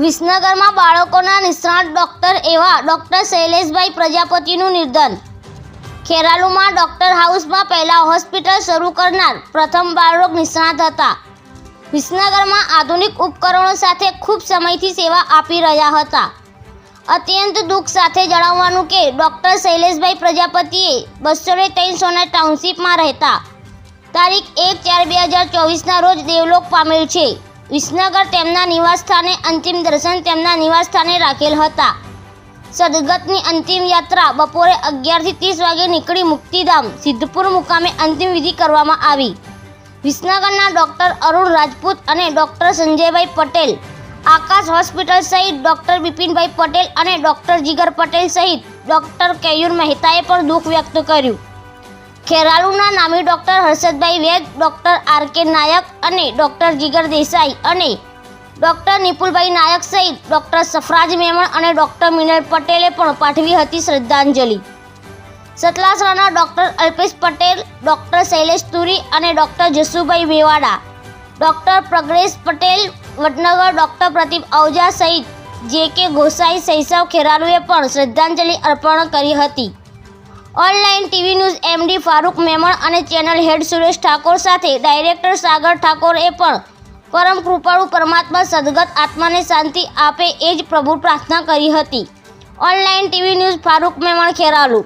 વિસનગરમાં બાળકોના નિષ્ણાત ડોક્ટર એવા ડોક્ટર શૈલેષભાઈ પ્રજાપતિનું નિધન. ખેરાલુમાં ડોક્ટર હાઉસમાં પહેલાં હોસ્પિટલ શરૂ કરનાર પ્રથમ બાળરોગ નિષ્ણાત હતા. વિસનગરમાં આધુનિક ઉપકરણો સાથે ખૂબ સમયથી સેવા આપી રહ્યા હતા. અત્યંત દુઃખ સાથે જણાવવાનું કે, ડોક્ટર શૈલેષભાઈ પ્રજાપતિએ બસો ને ત્રણસોના ટાઉનશીપમાં રહેતા. તારીખ એક ચાર બે હજાર ચોવીસના રોજ દેવલોક પામેલ છે. વિસનગર તેમના નિવાસસ્થાને અંતિમ દર્શન તેમના નિવાસસ્થાને રાખેલ હતા. સદગતની અંતિમ યાત્રા બપોરે અગિયારથી ત્રીસ વાગે નીકળી મુક્તિધામ સિદ્ધપુર મુકામે અંતિમ વિધિ કરવામાં આવી. વિસનગરના ડૉક્ટર અરુણ રાજપૂત અને ડૉક્ટર સંજયભાઈ પટેલ, આકાશ હોસ્પિટલ સહિત ડૉક્ટર બિપિનભાઈ પટેલ અને ડૉક્ટર જીગર પટેલ સહિત ડૉક્ટર કેયુર મહેતાએ પણ દુઃખ વ્યક્ત કર્યું. ખેરાલુના નામી doctor Harshadbhai Ved doctor R K Nayak અને ડૉક્ટર જીગર દેસાઈ અને ડૉક્ટર નિપુલભાઈ નાયક સહિત ડૉક્ટર સફરાજ મેમણ અને ડૉક્ટર મિનલ પટેલે પણ પાઠવી હતી શ્રદ્ધાંજલિ. સતલાસરાના ડૉક્ટર અલ્પેશ પટેલ, ડૉક્ટર શૈલેષ તુરી અને doctor Jasubhai Mewada, doctor Pragresh Patel, Vadnagar doctor Pradeep Avja સહિત જે કે ગોસાઈ શૈસવ ખેરાલુએ પણ શ્રદ્ધાંજલિ અર્પણ કરી હતી. Online TV news MD Farooq Memon અને ચેનલ હેડ સુરેશ ઠાકોર સાથે ડાયરેક્ટર સાગર ઠાકોરે પણ પરમ કૃપાળુ પરમાત્મા સદગત આત્માને શાંતિ આપે એ જ પ્રભુ પ્રાર્થના કરી હતી. Online TV news Farooq Memon Kheralu